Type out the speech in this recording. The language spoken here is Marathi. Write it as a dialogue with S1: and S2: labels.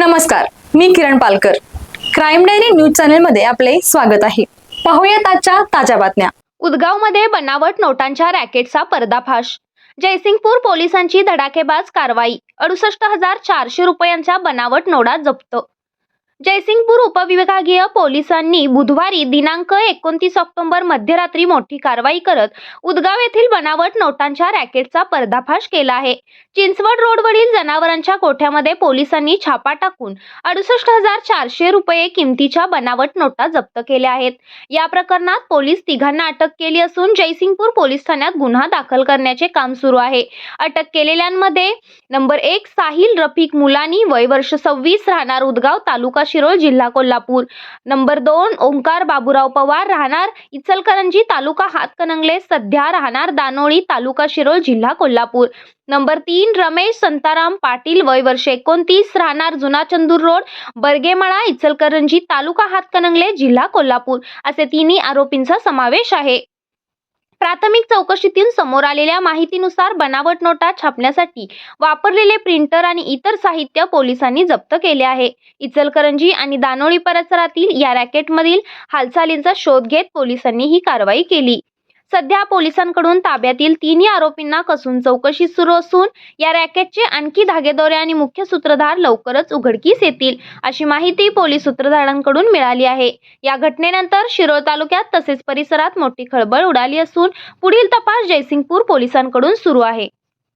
S1: नमस्कार मी Kiran Palkar. Crime diary news चॅनलमध्ये आपले स्वागत आहे. पाहूयात आजच्या ताज्या बातम्या.
S2: उदगावमध्ये बनावट नोटांच्या रॅकेटचा पर्दाफाश. जयसिंगपूर पोलिसांची धडाकेबाज कारवाई. अडुसष्ट हजार चारशे रुपयांच्या बनावट नोटा जप्त. जयसिंगपूर उपविभागीय पोलिसांनी बुधवारी दिनांक एकोणतीस ऑक्टोबर मध्यरात्री मोठी कारवाई करत उदगाव येथील बनावट नोटांच्या रॅकेटचा पर्दाफाश केला आहे. चिंचवड रोडवरील जनावरांच्या कोठ्यामध्ये पोलिसांनी छापा टाकून अडुसष्ट हजार चारशे रुपये किमतीच्या बनावट नोटा जप्त केल्या आहेत. या प्रकरणात पोलीस तिघांना अटक केली असून जयसिंगपूर पोलीस ठाण्यात गुन्हा दाखल करण्याचे काम सुरू आहे. अटक केलेल्यांमध्ये नंबर एक साहिल रफिक मुलानी वय वर्ष सव्वीस राहणार उदगाव तालुका शिरोळ जिल्हा कोल्हापूर. नंबर दोन ओंकार बाबुराव पवार राहणार इचलकरंजी तालुका हातकणंगले. सध्या राहणार दानोळी तालुका शिरोळ जिल्हा कोल्हापूर. नंबर तीन रमेश संताराम पाटील वय वर्ष एकोणतीस राहणार जुना चंदूर रोड बर्गेमळा इचलकरंजी तालुका हातकणंगले जिल्हा कोल्हापूर. असे तिन्ही आरोपींचा समावेश आहे. प्राथमिक चौकशीतून समोर आलेल्या माहितीनुसार बनावट नोटा छापण्यासाठी वापरलेले प्रिंटर आणि इतर साहित्य पोलिसांनी जप्त केले आहे. इचलकरंजी आणि दानोळी परिसरातील या रॅकेटमधील हालचालींचा शोध घेत पोलिसांनी ही कारवाई केली. सध्या पोलिसांकडून ताब्यातील तिन्ही आरोपींना कसून चौकशी सुरू असून या रॅकेटचे आणखी धागेदोरे आणि मुख्य सूत्रधार लवकरच उघडकीस येतील अशी माहिती पोलीस सूत्रधारांकडून मिळाली आहे. या घटनेनंतर शिरोळ तालुक्यात तसेच परिसरात मोठी खळबळ उडाली असून पुढील तपास जयसिंगपूर पोलिसांकडून सुरू आहे.